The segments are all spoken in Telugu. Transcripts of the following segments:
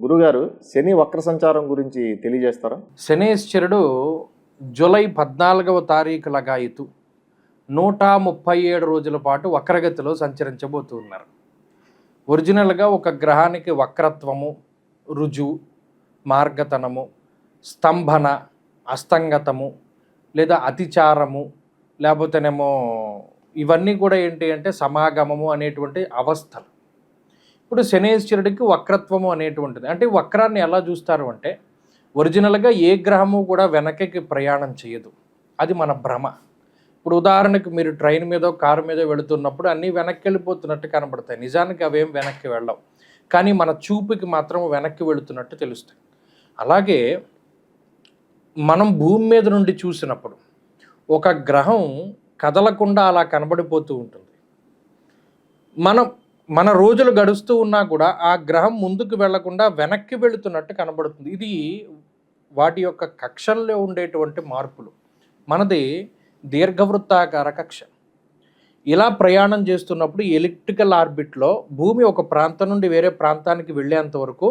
గురుగారు శని వక్ర సంచారం గురించి తెలియజేస్తారా? శనేశ్వరుడు జూలై పద్నాలుగవ తారీఖు లగాయితు నూట ముప్పై ఏడు రోజుల పాటు వక్రగతిలో సంచరించబోతున్నారు ఒరిజినల్గా ఒక గ్రహానికి వక్రత్వము రుజు మార్గతనము స్తంభన అస్తంగతము లేదా అతిచారము లేకపోతేనేమో ఇవన్నీ కూడా ఏంటి అంటే సమాగమము అనేటువంటి అవస్థలు. ఇప్పుడు శనేశ్వరుడికి వక్రత్వము అనేటువంటిది. అంటే వక్రాన్ని ఎలా చూస్తారు అంటే ఒరిజినల్గా ఏ గ్రహము కూడా వెనకకి ప్రయాణం చేయదు. అది మన భ్రమ. ఇప్పుడు ఉదాహరణకు మీరు ట్రైన్ మీద కారు మీద వెళుతున్నప్పుడు అన్నీ వెనక్కి వెళ్ళిపోతున్నట్టు కనబడతాయి. నిజానికి అవేం వెనక్కి వెళ్ళవు. కానీ మన చూపుకి మాత్రం వెనక్కి వెళుతున్నట్టు తెలుస్తాయి. అలాగే మనం భూమి మీద నుండి చూసినప్పుడు ఒక గ్రహం కదలకుండా అలా కనబడిపోతూ ఉంటుంది. మనం మన రోజులు గడుస్తూ ఉన్నా కూడా ఆ గ్రహం ముందుకు వెళ్ళకుండా వెనక్కి వెళుతున్నట్టు కనబడుతుంది. ఇది వాటి యొక్క కక్షల్లో ఉండేటువంటి మార్పులు. మనది దీర్ఘవృత్తాకార కక్ష. ఇలా ప్రయాణం చేస్తున్నప్పుడు ఎలక్ట్రికల్ ఆర్బిట్లో భూమి ఒక ప్రాంతం నుండి వేరే ప్రాంతానికి వెళ్ళేంత వరకు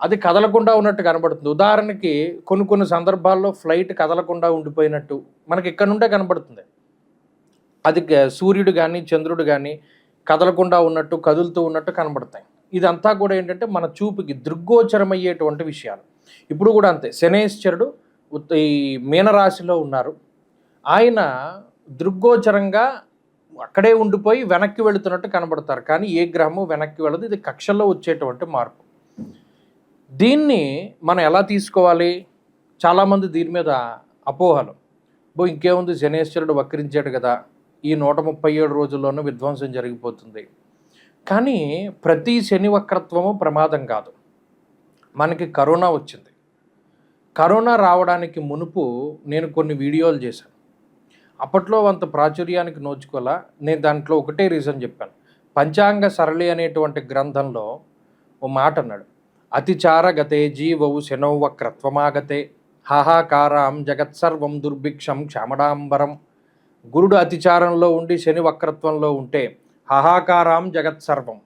అది కదలకుండా ఉన్నట్టు కనబడుతుంది. ఉదాహరణకి కొన్ని కొన్ని సందర్భాల్లో ఫ్లైట్ కదలకుండా ఉండిపోయినట్టు మనకి ఇక్కడ నుండే కనబడుతుంది. అది సూర్యుడు కానీ చంద్రుడు కానీ కదలకుండా ఉన్నట్టు కదులుతూ ఉన్నట్టు కనబడతాయి. ఇదంతా కూడా ఏంటంటే మన చూపుకి దృగ్గోచరమయ్యేటువంటి విషయాలు. ఇప్పుడు కూడా అంతే. శనేశ్వరుడు ఈ మీనరాశిలో ఉన్నారు. ఆయన దృగ్గోచరంగా అక్కడే ఉండిపోయి వెనక్కి వెళుతున్నట్టు కనబడతారు. కానీ ఏ గ్రహము వెనక్కి వెళ్ళదు. ఇది కక్షల్లో వచ్చేటువంటి మార్పు. దీన్ని మనం ఎలా తీసుకోవాలి? చాలామంది దీని మీద అపోహలు. బో ఇంకేముంది? శనేశ్వరుడు వక్రించాడు కదా. ఈ నూట ముప్పై ఏడు రోజుల్లోనూ విధ్వంసం జరిగిపోతుంది. కానీ ప్రతి శని వక్రత్వము ప్రమాదం కాదు. మనకి కరోనా వచ్చింది. కరోనా రావడానికి మునుపు నేను కొన్ని వీడియోలు చేశాను. అప్పట్లో అంత ప్రాచుర్యానికి నోచుకోలా నేను దాంట్లో ఒకటే రీజన్ చెప్పాను. పంచాంగ సరళి అనేటువంటి గ్రంథంలో ఓ మాట అన్నాడు అతిచార గతే జీవవు శనౌ వక్రత్వమాగతే. హాహాకారాం జగత్సర్వం దుర్భిక్షం క్షమడాంబరం. గురుడు అతిచారంలో ఉండి శని వక్రత్వంలో ఉంటే హాహాకారాం జగత్సర్వం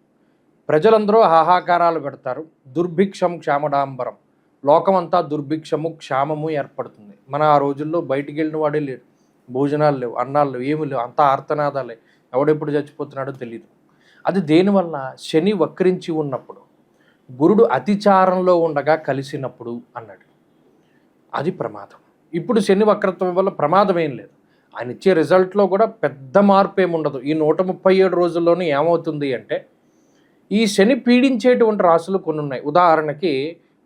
ప్రజలందరూ హాహాకారాలు పెడతారు. దుర్భిక్షం క్షామడాంబరం. లోకమంతా దుర్భిక్షము క్షామము ఏర్పడుతుంది. మన ఆ రోజుల్లో బయటికి వెళ్ళిన వాడే లేడు. భోజనాలు లేవు అన్నాలు లేవు ఏమి లేవు. అంతా ఆర్తనాదాలే ఎవడెప్పుడు చచ్చిపోతున్నాడో తెలియదు అది దేనివల్ల? శని వక్రించి ఉన్నప్పుడు. గురుడు అతిచారంలో ఉండగా కలిసినప్పుడు అన్నాడు. అది ప్రమాదం. ఇప్పుడు శని వక్రత్వం వల్ల ప్రమాదం ఏం లేదు. ఆయన ఇచ్చే రిజల్ట్లో కూడా పెద్ద మార్పు ఏముండదు ఈ నూట ముప్పై ఏడు రోజుల్లోనే ఏమవుతుంది అంటే ఈ శని పీడించేటువంటి రాశులు కొన్ని ఉన్నాయి ఉదాహరణకి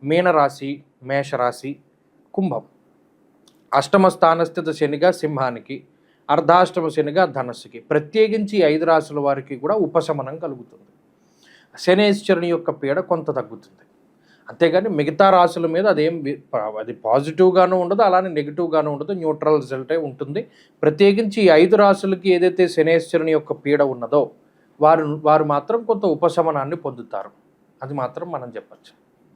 మీనరాశి మేషరాశి కుంభం. అష్టమ స్థానస్థిత శనిగా సింహానికి అర్ధాష్టమ శనిగా ధనస్సుకి ప్రత్యేకించి ఐదు రాశుల వారికి కూడా ఉపశమనం కలుగుతుంది. శనేశ్వరుని యొక్క పీడ కొంత తగ్గుతుంది. అంతేగాని మిగతా రాశుల మీద అదేం అది పాజిటివ్గాను ఉండదు అలానే నెగిటివ్గాను ఉండదు. న్యూట్రల్ రిజల్టే ఉంటుంది. ప్రత్యేకించి ఈ ఐదు రాశులకి ఏదైతే శనేశ్వరుని యొక్క పీడ ఉన్నదో వారు వారు మాత్రం కొంత ఉపశమనాన్ని పొందుతారు. అది మాత్రం మనం చెప్పచ్చు.